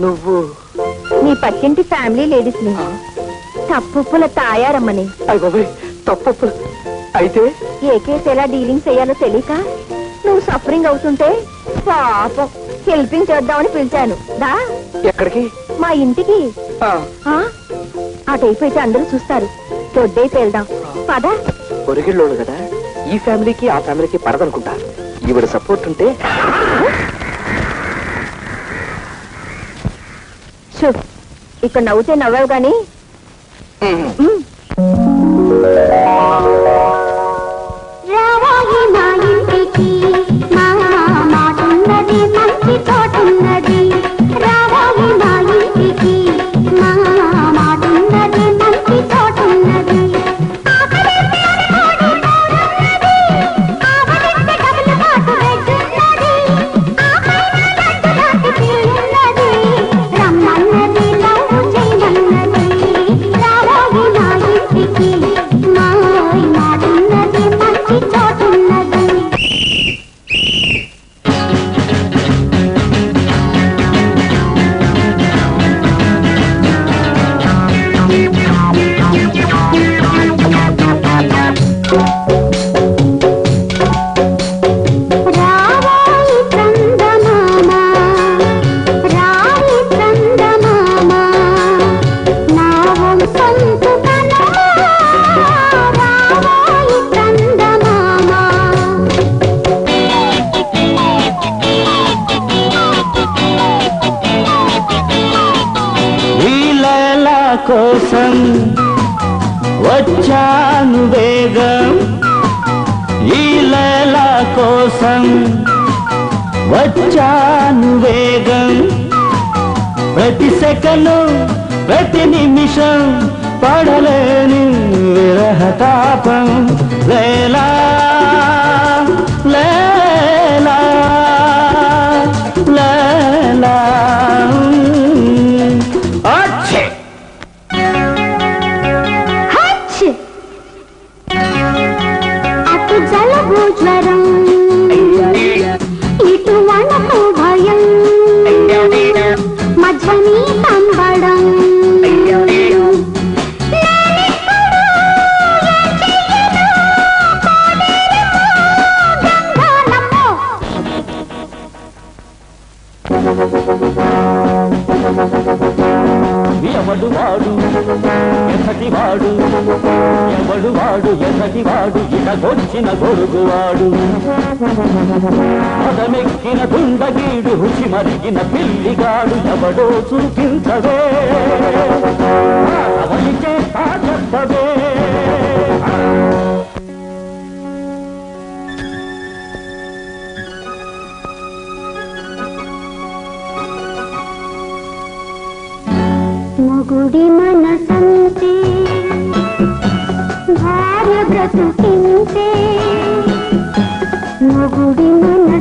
నువ్వు. నీ పక్కింటి ఫ్యామిలీ లేడీస్ని. తప్పుల తాయారమ్మని. అయ్య బాబాయ్ తప్పు అయితే? ఏ కేసు ఎలా డీలింగ్ చేయాలో తెలియక నువ్వు సఫరింగ్ అవుతుంటే పాపం హెల్పింగ్ చేద్దామని పిలిచాను. దా. ఎక్కడికి? మా ఇంటికి. ఆ, ఆ? అటైపోయితే అందరూ చూస్తారు. దొడ్డైతే వెళ్దాం పద. పొరిగిళ్ళోడు కదా. ఈ ఫ్యామిలీకి ఆ ఫ్యామిలీకి పడదనుకుంటా ఈవిడ సపోర్ట్ ఉంటే ఇక్కడ నవ్వుతే నవ్వావు గాని. కోసం వచ్చాను వేగం ఈ లైల కోసం వచ్చాను వేగం ప్రతి సెకను ప్రతి నిమిషం పడలేని విరహతాపం. లే ఎవడు వాడు? ఎసటి వాడు? ఎవడు వాడు? ఎసటి వాడు? ఇటకొచ్చిన గొడుగువాడు పదమెక్కిన దుండగీడు రుచి మరిగిన పిల్లిగాడు ఎవడో చూపించవే. అవనికే చెప్పవే. మొగుడి మనసంతే భార్య బ్రతుకింతే మొగుడి మన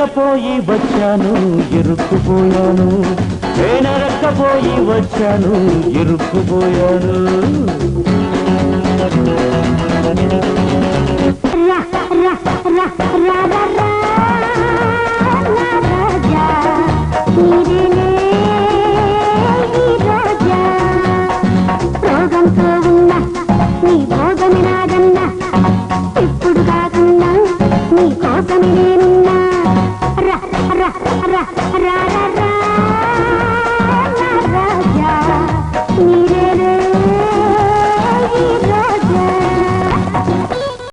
వెనరక్కపోయి వచ్చాను ఇరుక్కుపోయాను. వెనరక్కపోయి వచ్చాను ఎరుక్కుపోయాను ఇప్పుడు కాకుండా నీ కోసమే